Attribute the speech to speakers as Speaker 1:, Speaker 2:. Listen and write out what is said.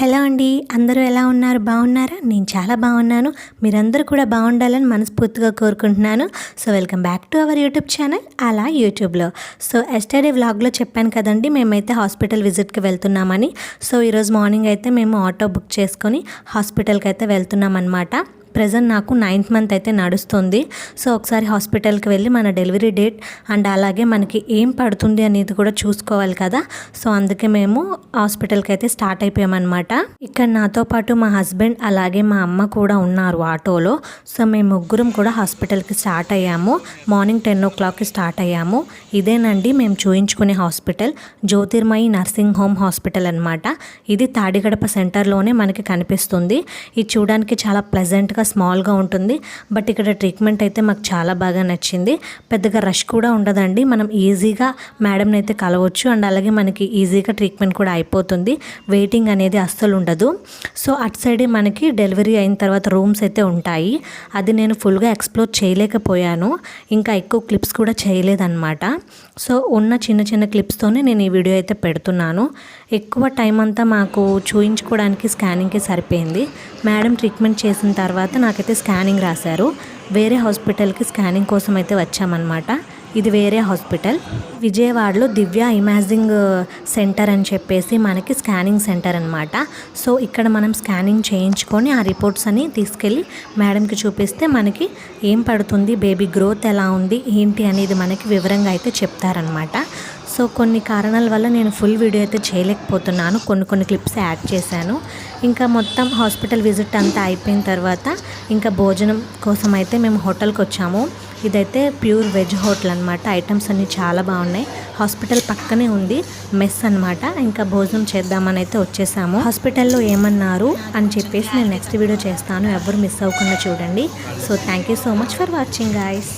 Speaker 1: Hello అండి అందరూ ఎలా ఉన్నారు? బాగున్నారా? నేను చాలా బాగున్నాను. మీరందరూ కూడా బాగుండాలని మనస్ఫూర్తిగా కోరుకుంటున్నాను. So welcome back to our YouTube channel అలా యూట్యూబ్లో. సో ఎస్టర్డే వ్లాగ్లో చెప్పాను కదండి మేమైతే హాస్పిటల్ విజిట్కి వెళ్తున్నామని. సో ఈరోజు మార్నింగ్ అయితే మేము ఆటో బుక్ చేసుకొని హాస్పిటల్కి అయితే వెళ్తున్నాం అనమాట ప్రజెంట్ నాకు నైన్త్ మంత్ అయితే నడుస్తుంది. సో ఒకసారి హాస్పిటల్కి వెళ్ళి మన డెలివరీ డేట్ అండ్ అలాగే మనకి ఏం పడుతుంది అనేది కూడా చూసుకోవాలి కదా. సో అందుకే మేము హాస్పిటల్కి అయితే స్టార్ట్ అయిపోయామన్నమాట. ఇక్కడ నాతో పాటు మా హస్బెండ్ అలాగే మా అమ్మ కూడా ఉన్నారు ఆటోలో. సో మేము ముగ్గురం కూడా హాస్పిటల్కి స్టార్ట్ అయ్యాము. మార్నింగ్ టెన్ ఓ క్లాక్కి స్టార్ట్ అయ్యాము. ఇదేనండి మేము చూయించుకునే hospital. Jyothirmayi nursing home hospital అనమాట ఇది తాడిగడప సెంటర్లోనే మనకి కనిపిస్తుంది. ఇది చూడడానికి చాలా ప్లెజెంట్గా స్మాల్గా ఉంటుంది. బట్ ఇక్కడ ట్రీట్మెంట్ అయితే మాకు చాలా బాగా నచ్చింది. పెద్దగా రష్ కూడా ఉండదండి. మనం ఈజీగా మేడంని అయితే కలవచ్చు. అండ్ అలాగే మనకి ఈజీగా ట్రీట్మెంట్ కూడా అయిపోతుంది. వెయిటింగ్ అనేది అస్సలు ఉండదు. సో అటు సైడే మనకి డెలివరీ అయిన తర్వాత రూమ్స్ అయితే ఉంటాయి. అది నేను ఫుల్గా ఎక్స్ప్లోర్ చేయలేకపోయాను. ఇంకా ఎక్కువ క్లిప్స్ కూడా చేయలేదన్నమాట. సో ఉన్న చిన్న చిన్న క్లిప్స్తోనే నేను ఈ వీడియో అయితే పెడుతున్నాను. ఎక్కువ టైం అంతా మాకు చూయించుకోవడానికి స్కానింగ్కి సరిపోయింది. మేడం ట్రీట్మెంట్ చేసిన తర్వాత తర్వాత నాకైతే స్కానింగ్ రాశారు. వేరే హాస్పిటల్కి స్కానింగ్ కోసం అయితే వచ్చామన్నమాట. ఇది వేరే హాస్పిటల్. విజయవాడలో దివ్య ఇమాజింగ్ సెంటర్ అని చెప్పేసి మనకి స్కానింగ్ సెంటర్ అనమాట సో ఇక్కడ మనం స్కానింగ్ చేయించుకొని ఆ రిపోర్ట్స్ అని తీసుకెళ్ళి మేడంకి చూపిస్తే మనకి ఏం పడుతుంది బేబీ గ్రోత్ ఎలా ఉంది ఏంటి అనేది మనకి వివరంగా అయితే చెప్తారనమాట సో కొన్ని కారణాల వల్ల నేను ఫుల్ వీడియో అయితే చేయలేకపోతున్నాను. కొన్ని కొన్ని క్లిప్స్ యాడ్ చేశాను. ఇంకా మొత్తం హాస్పిటల్ విజిట్ అంతా అయిపోయిన తర్వాత ఇంకా భోజనం కోసం అయితే మేము హోటల్కి వచ్చాము. ఇదైతే ప్యూర్ వెజ్ హోటల్ అనమాట ఐటమ్స్ అన్నీ చాలా బాగున్నాయి. హాస్పిటల్ పక్కనే ఉంది. మెస్ అనమాట ఇంకా భోజనం చేద్దామని అయితే వచ్చేసాము. హాస్పిటల్లో ఏమన్నారు అని చెప్పేసి నేను నెక్స్ట్ వీడియో చేస్తాను. ఎవరు మిస్ అవ్వకుండా చూడండి. So thank you so much for watching guys